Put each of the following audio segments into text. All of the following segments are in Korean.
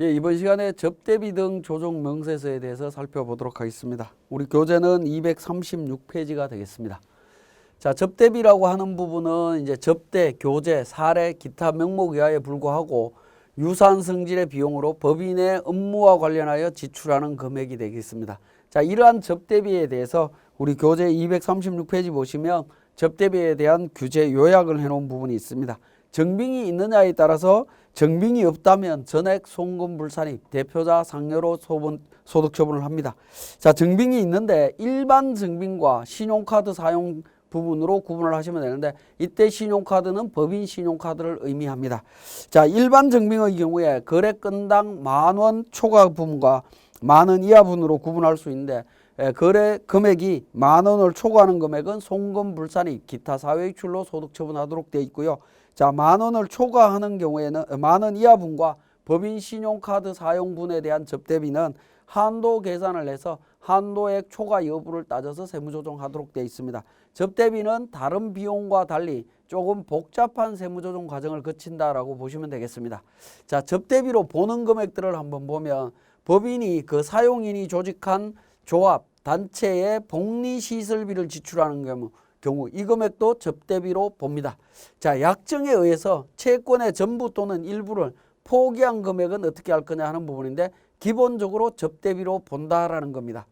예, 이번 시간에 접대비 등 조정 명세서에 대해서 살펴보도록 하겠습니다. 우리 교재는 236페이지가 되겠습니다. 자, 접대비라고 하는 부분은 이제 접대, 교재, 사례, 기타 명목 이하에 불과하고 유사한 성질의 비용으로 법인의 업무와 관련하여 지출하는 금액이 되겠습니다. 자, 이러한 접대비에 대해서 우리 교재 236페이지 보시면 접대비에 대한 규제 요약을 해 놓은 부분이 있습니다. 정빙이 있느냐에 따라서 정빙이 없다면 전액 송금 불산입 대표자 상여로 소분, 소득 처분을 합니다. 자, 정빙이 있는데 일반 정빙과 신용카드 사용 부분으로 구분을 하시면 되는데 이때 신용카드는 법인 신용카드를 의미합니다. 자, 일반 정빙의 경우에 거래 건당 만 원 초과 부분과 만 원 이하 분으로 구분할 수 있는데 에, 거래 금액이 만 원을 초과하는 금액은 송금 불산입 기타 사회이출로 소득 처분하도록 되어 있고요. 자, 만 원을 초과하는 경우에는 만 원 이하 분과 법인 신용카드 사용분에 대한 접대비는 한도 계산을 해서 한도액 초과 여부를 따져서 세무조정하도록 되어 있습니다. 접대비는 다른 비용과 달리 조금 복잡한 세무조정 과정을 거친다라고 보시면 되겠습니다. 자, 접대비로 보는 금액들을 한번 보면 법인이 그 사용인이 조직한 조합, 단체에 복리시설비를 지출하는 경우 경우 이 금액도 접대비로 봅니다. 자, 약정에 의해서 채권의 전부 또는 일부를 포기한 금액은 어떻게 할 거냐 하는 부분인데 기본적으로 접대비로 본다라는 겁니다.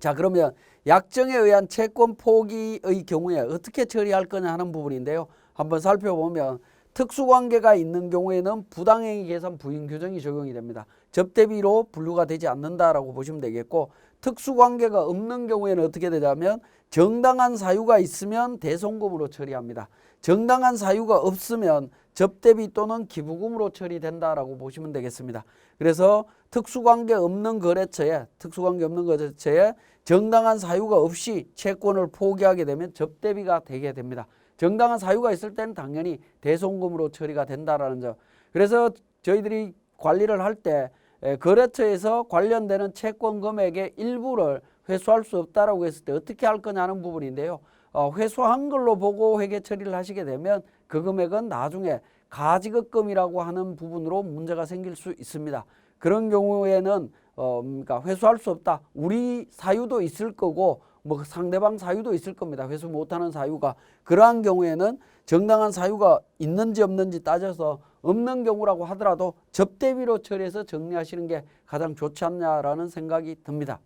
자, 그러면 약정에 의한 채권 포기의 경우에 어떻게 처리할 거냐 하는 부분인데요. 한번 살펴보면 특수관계가 있는 경우에는 부당행위 계산 부인 규정이 적용이 됩니다. 접대비로 분류가 되지 않는다라고 보시면 되겠고 특수관계가 없는 경우에는 어떻게 되냐면 정당한 사유가 있으면 대송금으로 처리합니다. 정당한 사유가 없으면 접대비 또는 기부금으로 처리된다라고 보시면 되겠습니다. 그래서 특수관계 없는 거래처에 특수관계 없는 거래처에 정당한 사유가 없이 채권을 포기하게 되면 접대비가 되게 됩니다. 정당한 사유가 있을 때는 당연히 대송금으로 처리가 된다라는 점. 그래서 저희들이 관리를 할 때 거래처에서 관련되는 채권 금액의 일부를 회수할 수 없다라고 했을 때 어떻게 할 거냐는 부분인데요. 어, 회수한 걸로 보고 회계 처리를 하시게 되면 그 금액은 나중에 가지급금이라고 하는 부분으로 문제가 생길 수 있습니다. 그런 경우에는 어, 그러니까 회수할 수 없다. 우리 사유도 있을 거고 뭐 상대방 사유도 있을 겁니다. 회수 못하는 사유가 그러한 경우에는 정당한 사유가 있는지 없는지 따져서 없는 경우라고 하더라도 접대비로 처리해서 정리하시는 게 가장 좋지 않냐라는 생각이 듭니다.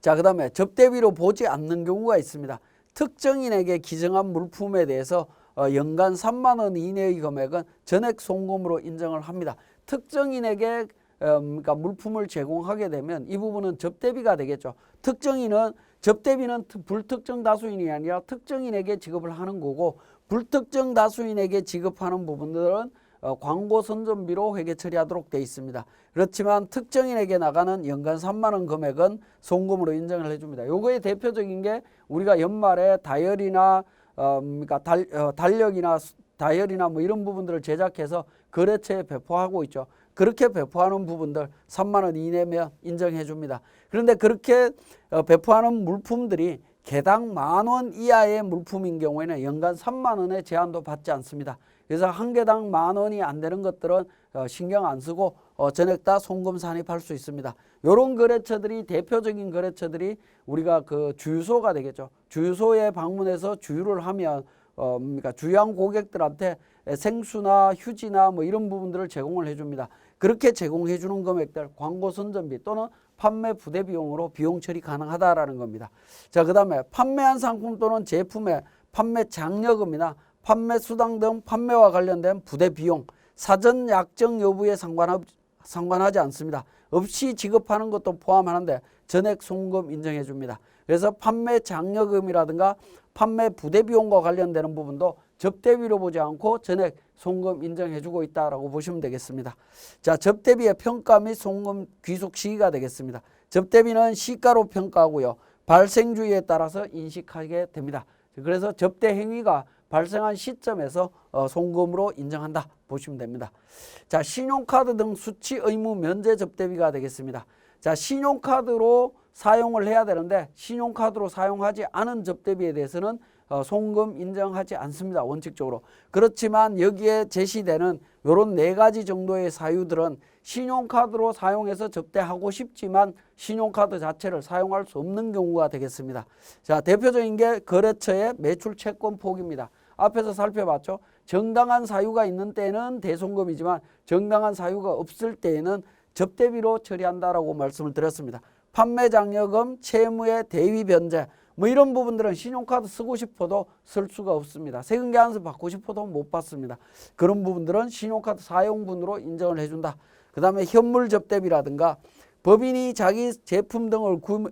자, 그 다음에 접대비로 보지 않는 경우가 있습니다. 특정인에게 기증한 물품에 대해서 어, 연간 3만 원 이내의 금액은 전액 송금으로 인정을 합니다. 특정인에게 어, 그러니까 물품을 제공하게 되면 이 부분은 접대비가 되겠죠. 특정인은 접대비는 특- 불특정 다수인이 아니라 특정인에게 지급을 하는 거고 불특정 다수인에게 지급하는 부분들은 어, 광고 선전비로 회계 처리하도록 되어 있습니다. 그렇지만 특정인에게 나가는 연간 3만 원 금액은 송금으로 인정을 해줍니다. 요거의 대표적인 게 우리가 연말에 다이어리나 어, 그러니까 달, 어, 달력이나 수- 다이어리나 뭐 이런 부분들을 제작해서 거래처에 배포하고 있죠. 그렇게 배포하는 부분들 3만 원 이내면 인정해 줍니다. 그런데 그렇게 어, 배포하는 물품들이 개당 만 원 이하의 물품인 경우에는 연간 3만 원의 제한도 받지 않습니다. 그래서 한 개당 만 원이 안 되는 것들은 어, 신경 안 쓰고 어, 전액 다 송금 산입할 수 있습니다. 이런 거래처들이 대표적인 거래처들이 우리가 그 주유소가 되겠죠. 주유소에 방문해서 주유를 하면 어, 그러니까 주유한 고객들한테 생수나 휴지나 뭐 이런 부분들을 제공을 해줍니다. 그렇게 제공해 주는 금액들 광고 선전비 또는 판매 부대 비용으로 비용 처리 가능하다라는 겁니다. 자, 그다음에 판매한 상품 또는 제품의 판매 장려금이나 판매 수당 등 판매와 관련된 부대 비용, 사전 약정 여부에 상관하, 상관하지 않습니다. 없이 지급하는 것도 포함하는데 전액 송금 인정해 줍니다. 그래서 판매 장려금이라든가 판매 부대 비용과 관련되는 부분도 접대비로 보지 않고 전액 송금 인정해 주고 있다라고 보시면 되겠습니다. 자, 접대비의 평가 및 송금 귀속 시기가 되겠습니다. 접대비는 시가로 평가하고요. 발생 주의에 따라서 인식하게 됩니다. 그래서 접대 행위가 발생한 시점에서 어, 송금으로 인정한다 보시면 됩니다. 자, 신용카드 등 수취 의무 면제 접대비가 되겠습니다. 자, 신용카드로 사용을 해야 되는데 신용카드로 사용하지 않은 접대비에 대해서는 어, 송금 인정하지 않습니다. 원칙적으로. 그렇지만 여기에 제시되는 요런 네 가지 정도의 사유들은 신용카드로 사용해서 접대하고 싶지만 신용카드 자체를 사용할 수 없는 경우가 되겠습니다. 자, 대표적인 게 거래처의 매출 채권 폭입니다. 앞에서 살펴봤죠. 정당한 사유가 있는 때는 대송금이지만 정당한 사유가 없을 때에는 접대비로 처리한다라고 말씀을 드렸습니다. 판매 장려금, 채무의 대위 변제 뭐 이런 부분들은 신용카드 쓰고 싶어도 쓸 수가 없습니다. 세금 계산서 받고 싶어도 못 받습니다. 그런 부분들은 신용카드 사용분으로 인정을 해준다. 그 다음에 현물 접대비라든가 법인이 자기 제품 등을 구,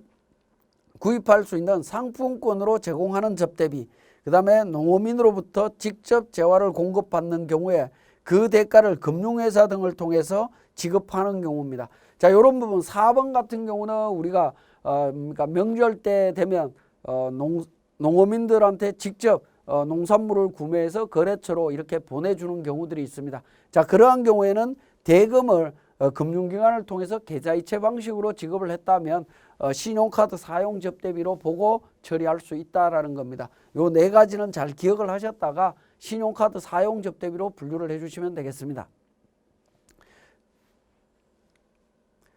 구입할 수 있는 상품권으로 제공하는 접대비 그 다음에 농어민으로부터 직접 재화를 공급받는 경우에 그 대가를 금융회사 등을 통해서 지급하는 경우입니다. 자, 이런 부분 4번 같은 경우는 우리가 어, 그러니까 명절 때 되면 어, 농, 농어민들한테 직접 어, 농산물을 구매해서 거래처로 이렇게 보내주는 경우들이 있습니다. 자, 그러한 경우에는 대금을 어, 금융기관을 통해서 계좌이체 방식으로 지급을 했다면 어, 신용카드 사용 접대비로 보고 처리할 수 있다라는 겁니다. 요 네 가지는 잘 기억을 하셨다가 신용카드 사용 접대비로 분류를 해주시면 되겠습니다.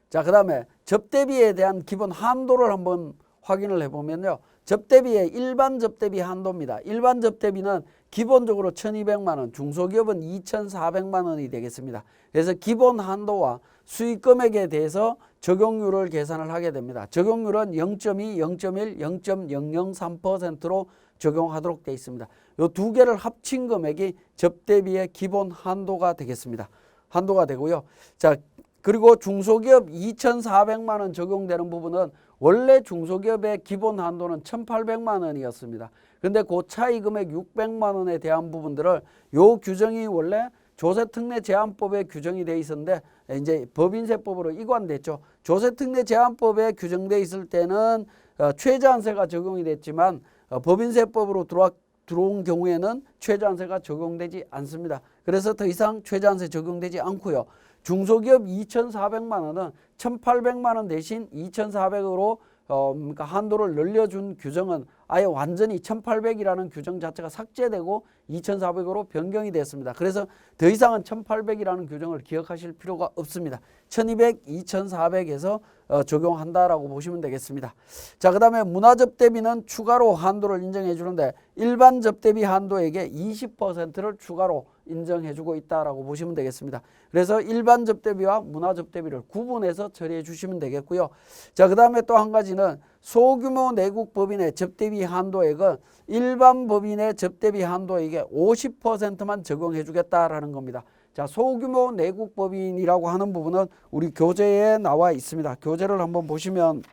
자, 그 다음에 접대비에 대한 기본 한도를 한번 확인을 해보면요. 접대비의 일반 접대비 한도입니다. 일반 접대비는 기본적으로 1200만 원, 중소기업은 2400만 원이 되겠습니다. 그래서 기본 한도와 수익 금액에 대해서 적용률을 계산을 하게 됩니다. 적용률은 0.2, 0.1, 0.003%로 적용하도록 되어 있습니다. 이 두 개를 합친 금액이 접대비의 기본 한도가 되겠습니다. 한도가 되고요. 자, 그리고 중소기업 2,400만 원 적용되는 부분은 원래 중소기업의 기본 한도는 1,800만 원이었습니다. 근데 그 차이 금액 600만 원에 대한 부분들을 요 규정이 원래 조세특례 제한법에 규정이 돼 있었는데 이제 법인세법으로 이관됐죠. 조세특례 제한법에 규정돼 있을 때는 어, 최저한세가 적용이 됐지만 어, 법인세법으로 들어와 들어온 경우에는 최저한세가 적용되지 않습니다. 그래서 더 이상 최저한세 적용되지 않고요. 중소기업 2,400만 원은 1,800만 원 대신 2,400으로 어, 그러니까 한도를 늘려준 규정은 아예 완전히 1,800이라는 규정 자체가 삭제되고 2,400으로 변경이 됐습니다. 그래서 더 이상은 1,800이라는 규정을 기억하실 필요가 없습니다. 1,200, 2,400에서 어, 적용한다라고 보시면 되겠습니다. 자, 그 다음에 문화접 대비는 추가로 한도를 인정해 주는데 일반 접대비 한도에게 20%를 추가로 인정해 주고 있다라고 보시면 되겠습니다. 그래서 일반 접대비와 문화 접대비를 구분해서 처리해 주시면 되겠고요. 자, 그 다음에 또 한 가지는 소규모 내국 법인의 접대비 한도액은 일반 법인의 접대비 한도액에 50%만 적용해 주겠다라는 겁니다. 자, 소규모 내국 법인이라고 하는 부분은 우리 교재에 나와 있습니다. 교재를 한번 보시면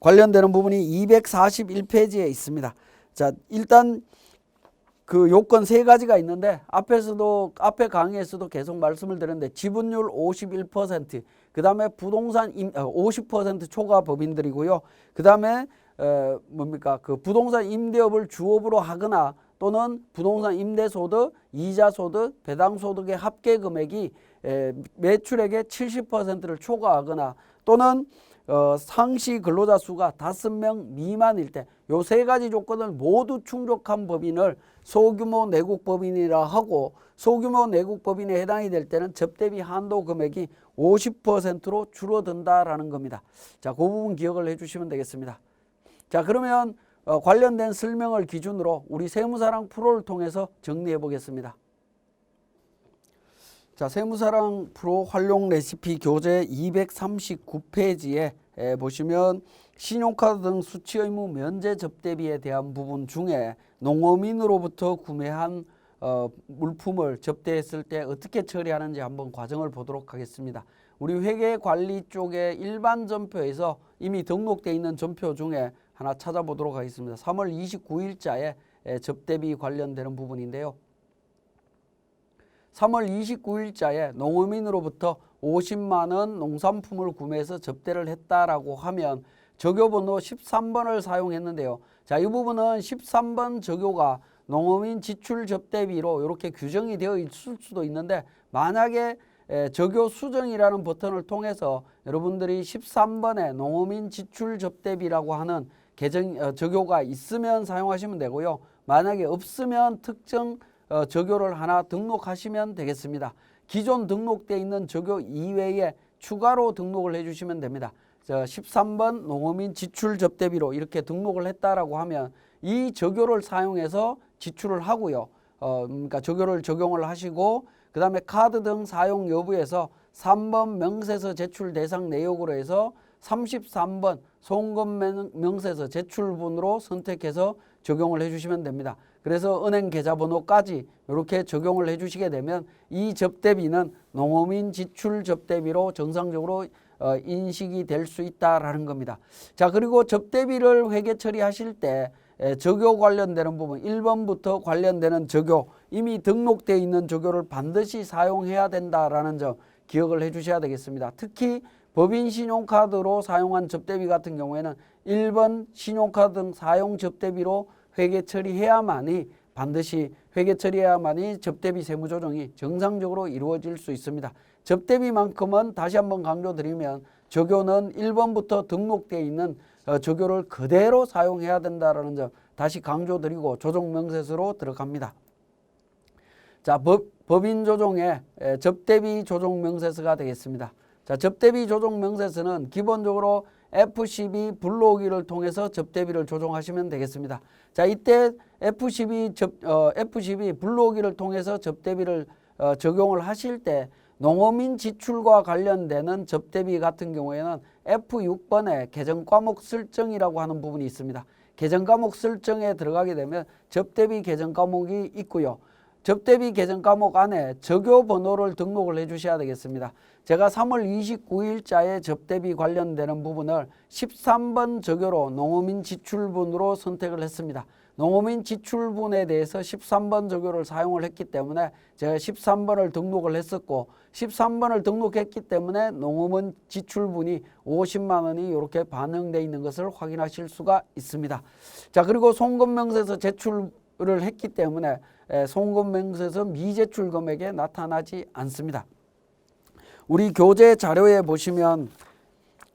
관련되는 부분이 241페이지에 있습니다. 자, 일단 그 요건 세 가지가 있는데 앞에서도 앞에 강의에서도 계속 말씀을 드렸는데 지분율 51%, 그다음에 부동산 임, 어, 50% 초과 법인들이고요. 그다음에 어, 뭡니까? 그 부동산 임대업을 주업으로 하거나 또는 부동산 임대소득, 이자소득, 배당소득의 합계 금액이 에, 매출액의 70%를 초과하거나 또는 어, 상시 근로자 수가 다섯 명 미만일 때 요 세 가지 조건을 모두 충족한 법인을 소규모 내국 법인이라 하고 소규모 내국 법인에 해당이 될 때는 접대비 한도 금액이 50%로 줄어든다라는 겁니다. 자, 그 부분 기억을 해 주시면 되겠습니다. 자, 그러면 어, 관련된 설명을 기준으로 우리 세무사랑 프로를 통해서 정리해 보겠습니다. 자, 세무사랑 프로 활용 레시피 교재 239페이지에 에, 보시면 신용카드 등 수취 의무 면제 접대비에 대한 부분 중에 농어민으로부터 구매한 어, 물품을 접대했을 때 어떻게 처리하는지 한번 과정을 보도록 하겠습니다. 우리 회계 관리 쪽에 일반 전표에서 이미 등록되어 있는 전표 중에 하나 찾아보도록 하겠습니다. 3월 29일자에 접대비 관련되는 부분인데요. 3월 29일자에 농어민으로부터 50만 원 농산품을 구매해서 접대를 했다라고 하면 적요번호 13번을 사용했는데요. 자, 이 부분은 13번 적요가 농어민 지출 접대비로 이렇게 규정이 되어 있을 수도 있는데 만약에 에, 적요 수정이라는 버튼을 통해서 여러분들이 13번에 농어민 지출 접대비라고 하는 계정 어, 적요가 있으면 사용하시면 되고요. 만약에 없으면 특정 어, 적요를 하나 등록하시면 되겠습니다. 기존 등록되어 있는 적요 이외에 추가로 등록을 해주시면 됩니다. 저 13번 농어민 지출 접대비로 이렇게 등록을 했다라고 하면 이 적요를 사용해서 지출을 하고요. 어, 그러니까 적요를 적용을 하시고 그 다음에 카드 등 사용 여부에서 3번 명세서 제출 대상 내역으로 해서 33번 송금 명- 명세서 제출분으로 선택해서 적용을 해주시면 됩니다. 그래서 은행 계좌번호까지 이렇게 적용을 해 주시게 되면 이 접대비는 농어민 지출 접대비로 정상적으로 어, 인식이 될 수 있다라는 겁니다. 자 그리고 접대비를 회계 처리하실 때 에, 적요 관련되는 부분 1번부터 관련되는 적요 이미 등록되어 있는 적요를 반드시 사용해야 된다라는 점 기억을 해 주셔야 되겠습니다. 특히 법인 신용카드로 사용한 접대비 같은 경우에는 1번 신용카드 등 사용 접대비로 회계 처리해야만이 반드시 회계 처리해야만이 접대비 세무 조정이 정상적으로 이루어질 수 있습니다. 접대비만큼은 다시 한번 강조드리면 적요는 1번부터 등록되어 있는 어, 적요를 그대로 사용해야 된다라는 점 다시 강조드리고 조정 명세서로 들어갑니다. 자, 법, 법인 조정의 에, 접대비 조정 명세서가 되겠습니다. 자, 접대비 조정 명세서는 기본적으로 F12 불러오기를 통해서 접대비를 조정하시면 되겠습니다. 자, 이때 F12 접, 어, F12 불러오기를 통해서 접대비를 어, 적용을 하실 때 농어민 지출과 관련되는 접대비 같은 경우에는 F6번에 개정 과목 설정이라고 하는 부분이 있습니다. 개정 과목 설정에 들어가게 되면 접대비 개정 과목이 있고요. 접대비 개정 과목 안에 적요 번호를 등록을 해 주셔야 되겠습니다. 제가 3월 29일자에 접대비 관련되는 부분을 13번 적요로 농어민 지출분으로 선택을 했습니다. 농어민 지출분에 대해서 13번 적요를 사용을 했기 때문에 제가 13번을 등록을 했었고 13번을 등록했기 때문에 농어민 지출분이 50만 원이 이렇게 반영되어 있는 것을 확인하실 수가 있습니다. 자 그리고 송금명세서 제출을 했기 때문에 에, 송금명세서 미제출 금액에 나타나지 않습니다. 우리 교재 자료에 보시면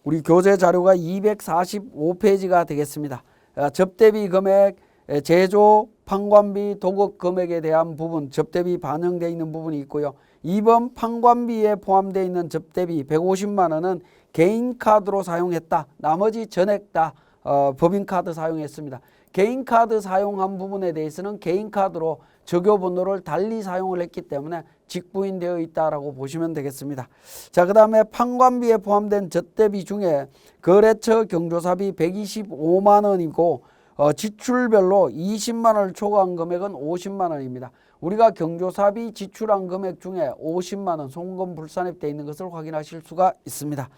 우리 교재 자료가 245페이지가 되겠습니다. 어, 접대비 금액, 에, 제조, 판관비, 도급 금액에 대한 부분 접대비 반영되어 있는 부분이 있고요. 2번 판관비에 포함되어 있는 접대비 150만 원은 개인 카드로 사용했다. 나머지 전액 다 어, 법인 카드 사용했습니다. 개인 카드 사용한 부분에 대해서는 개인 카드로 적요 번호를 달리 사용을 했기 때문에 직부인되어 있다라고 보시면 되겠습니다. 자, 그다음에 판관비에 포함된 접대비 중에 거래처 경조사비 125만 원이고 어, 지출별로 20만 원을 초과한 금액은 50만 원입니다. 우리가 경조사비 지출한 금액 중에 50만 원 송금 불산입되어 있는 것을 확인하실 수가 있습니다.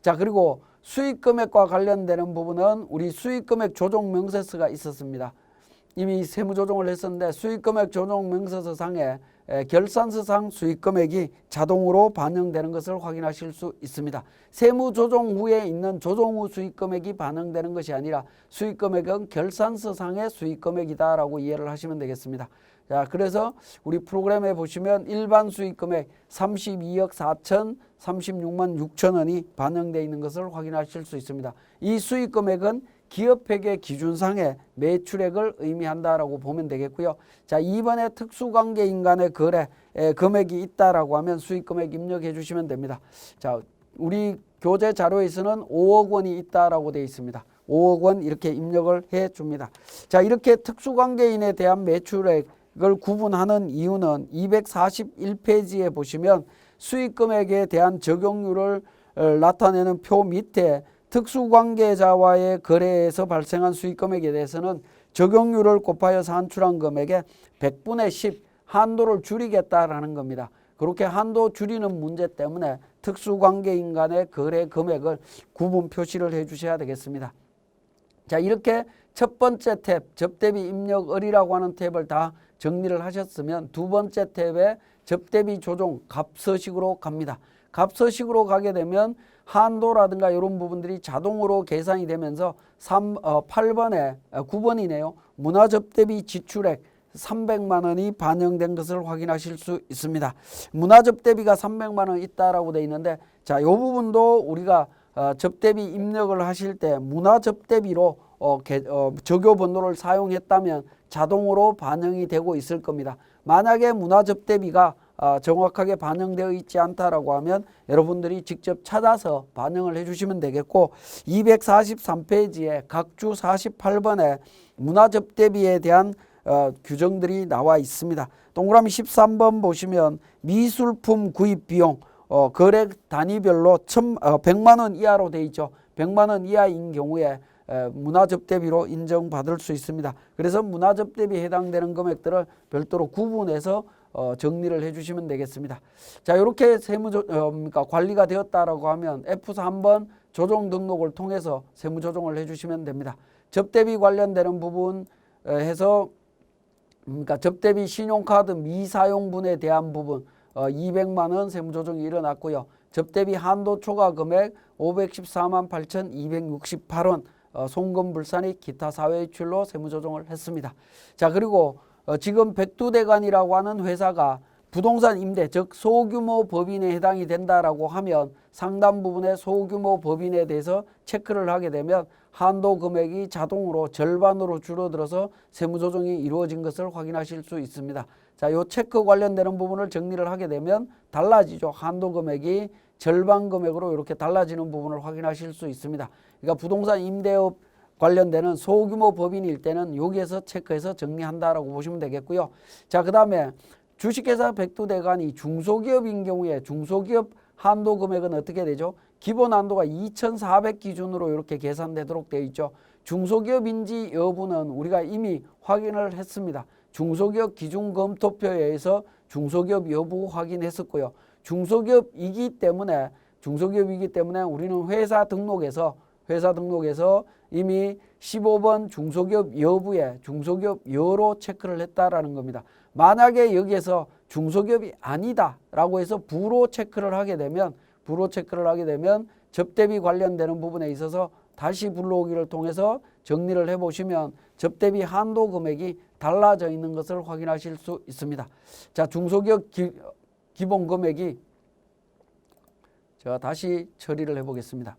자, 그리고 수익 금액과 관련되는 부분은 우리 수익 금액 조정 명세서가 있었습니다. 이미 세무 조정을 했었는데 수익 금액 조정 명세서 상에 에, 결산서상 수익 금액이 자동으로 반영되는 것을 확인하실 수 있습니다. 세무 조정 후에 있는 조정 후 수익 금액이 반영되는 것이 아니라 수익 금액은 결산서상의 수익 금액이다라고 이해를 하시면 되겠습니다. 자, 그래서 우리 프로그램에 보시면 일반 수익 금액 32억 4천 36만 6천 원이 반영되어 있는 것을 확인하실 수 있습니다. 이 수익 금액은 기업회계 기준상의 매출액을 의미한다라고 보면 되겠고요. 자, 이번에 특수관계인 간의 거래 에, 금액이 있다라고 하면 수익 금액 입력해 주시면 됩니다. 자, 우리 교재 자료에서는 5억 원이 있다라고 되어 있습니다. 5억 원 이렇게 입력을 해 줍니다. 자, 이렇게 특수관계인에 대한 매출액 을 구분하는 이유는 241페이지에 보시면 수익 금액에 대한 적용률을 어, 나타내는 표 밑에 특수관계자와의 거래에서 발생한 수익 금액에 대해서는 적용률을 곱하여 산출한 금액의 100분의 10 한도를 줄이겠다라는 겁니다. 그렇게 한도 줄이는 문제 때문에 특수관계인 간의 거래 금액을 구분 표시를 해 주셔야 되겠습니다. 자 이렇게 첫 번째 탭 접대비 입력 을이라고 하는 탭을 다 정리를 하셨으면 두 번째 탭에 접대비 조정 값서식으로 갑니다. 값서식으로 가게 되면 한도라든가 이런 부분들이 자동으로 계산이 되면서 3, 어, 8번에 어, 9번이네요. 문화접대비 지출액 300만 원이 반영된 것을 확인하실 수 있습니다. 문화접대비가 300만 원 있다라고 돼 있는데 자, 이 부분도 우리가 어, 접대비 입력을 하실 때 문화접대비로 어, 개, 어, 적요 번호를 사용했다면 자동으로 반영이 되고 있을 겁니다. 만약에 문화 접대비가 아, 정확하게 반영되어 있지 않다라고 하면 여러분들이 직접 찾아서 반영을 해주시면 되겠고 243페이지에 각주 48번에 문화 접대비에 대한 어, 규정들이 나와 있습니다. 동그라미 13번 보시면 미술품 구입 비용 어, 거래 단위별로 천, 어, 100만 원 이하로 돼 있죠. 100만 원 이하인 경우에 에, 문화접대비로 인정받을 수 있습니다. 그래서 문화접대비에 해당되는 금액들을 별도로 구분해서 어, 정리를 해주시면 되겠습니다. 자, 이렇게 세무 조, 어, 그러니까 관리가 되었다라고 하면 F3번 조정 등록을 통해서 세무 조정을 해주시면 됩니다. 접대비 관련되는 부분 에, 해서 그러니까 접대비 신용카드 미사용분에 대한 부분 어, 200만 원 세무 조정이 일어났고요. 접대비 한도 초과 금액 514만 8,268원 어, 송금 불산이 기타 사회출로 세무 조정을 했습니다. 자 그리고 어, 지금 백두대간이라고 하는 회사가 부동산 임대 즉 소규모 법인에 해당이 된다라고 하면 상당 부분의 소규모 법인에 대해서 체크를 하게 되면 한도 금액이 자동으로 절반으로 줄어들어서 세무 조정이 이루어진 것을 확인하실 수 있습니다. 자, 요 체크 관련되는 부분을 정리를 하게 되면 달라지죠. 한도 금액이 절반 금액으로 이렇게 달라지는 부분을 확인하실 수 있습니다. 그러니까 부동산 임대업 관련되는 소규모 법인일 때는 여기에서 체크해서 정리한다라고 보시면 되겠고요. 자, 그다음에 주식회사 백두대간이 중소기업인 경우에 중소기업 한도 금액은 어떻게 되죠? 기본 한도가 2,400 기준으로 이렇게 계산되도록 되어 있죠. 중소기업인지 여부는 우리가 이미 확인을 했습니다. 중소기업 기준 검토표에 의해서 중소기업 여부 확인했었고요. 중소기업이기 때문에 중소기업이기 때문에 우리는 회사 등록에서 회사 등록에서 이미 15번 중소기업 여부에 중소기업 여로 체크를 했다라는 겁니다. 만약에 여기에서 중소기업이 아니다라고 해서 부로 체크를 하게 되면 부로 체크를 하게 되면 접대비 관련되는 부분에 있어서 다시 불러오기를 통해서 정리를 해보시면 접대비 한도 금액이 달라져 있는 것을 확인하실 수 있습니다. 자, 중소기업 기, 기본 금액이 제가 다시 처리를 해보겠습니다.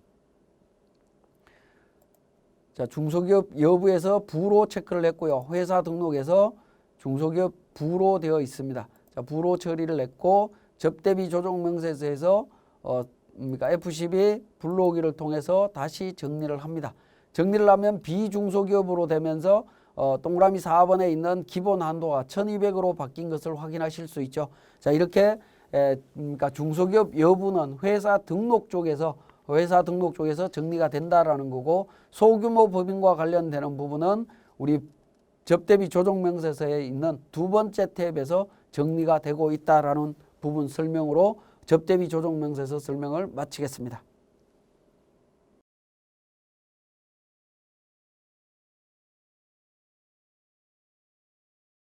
자, 중소기업 여부에서 부로 체크를 했고요. 회사 등록에서 중소기업 부로 되어 있습니다. 자, 부로 처리를 했고 접대비 조정 명세서에서 어, 그러니까 F12 불러오기를 통해서 다시 정리를 합니다. 정리를 하면 비중소기업으로 되면서 어, 동그라미 4번에 있는 기본 한도가 1200으로 바뀐 것을 확인하실 수 있죠. 자, 이렇게 에, 그러니까 중소기업 여부는 회사 등록 쪽에서 회사 등록 쪽에서 정리가 된다라는 거고 소규모 법인과 관련되는 부분은 우리 접대비 조정 명세서에 있는 두 번째 탭에서 정리가 되고 있다라는 부분 설명으로 접대비 조정 명세서 설명을 마치겠습니다.